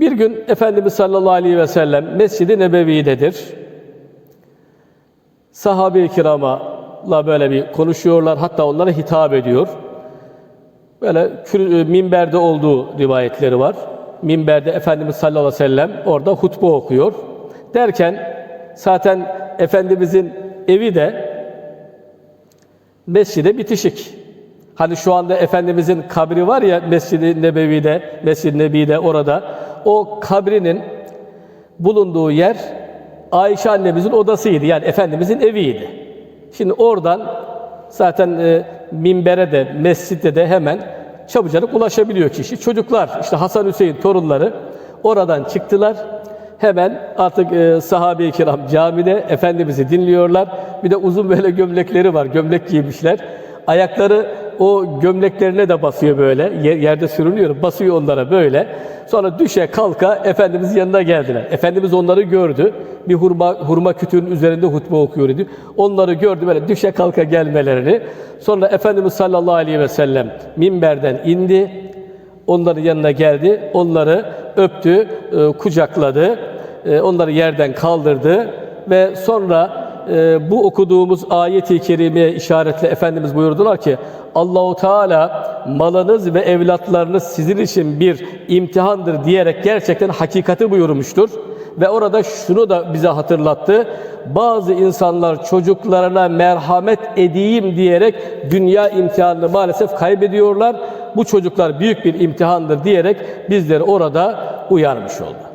Bir gün Efendimiz sallallahu aleyhi ve sellem Mescid-i Nebevi'dedir. Sahabe-i kiramla böyle bir konuşuyorlar. Hatta onlara hitap ediyor. Böyle e, minberde olduğu rivayetleri var. Minberde Efendimiz sallallahu aleyhi ve sellem orada hutbe okuyor. Derken zaten Efendimizin evi de mescide bitişik. Hani şu anda Efendimizin kabri var ya Mescid-i Nebevi'de, Mescid-i Nebi'de orada. O kabrinin bulunduğu yer Ayşe annemizin odasıydı. Yani Efendimizin eviydi. Şimdi oradan zaten e, minbere de mescitte de hemen çabucak ulaşabiliyor kişi. Çocuklar işte Hasan Hüseyin torunları oradan çıktılar. Hemen artık e, sahabe-i kiram camide Efendimiz'i dinliyorlar. Bir de uzun böyle gömlekleri var. Gömlek giymişler. Ayakları o gömleklerine de basıyor böyle. Yer- yerde sürünüyor. Basıyor onlara böyle. Sonra düşe kalka Efendimizin yanına geldiler. Efendimiz onları gördü. Bir hurma, hurma kütüğünün üzerinde hutbe okuyor idi. Onları gördü böyle düşe kalka gelmelerini. Sonra Efendimiz sallallahu aleyhi ve sellem minberden indi. Onların yanına geldi. Onları öptü, e, kucakladı. e, Onları yerden kaldırdı ve sonra e, bu okuduğumuz ayeti kerimeye işaretle Efendimiz buyurdular ki Allahu Teala malınız ve evlatlarınız sizin için bir imtihandır diyerek gerçekten hakikati buyurmuştur. Ve orada şunu da bize hatırlattı. Bazı insanlar çocuklarına merhamet edeyim diyerek dünya imtihanını maalesef kaybediyorlar. Bu çocuklar büyük bir imtihandır diyerek bizleri orada uyarmış oldu.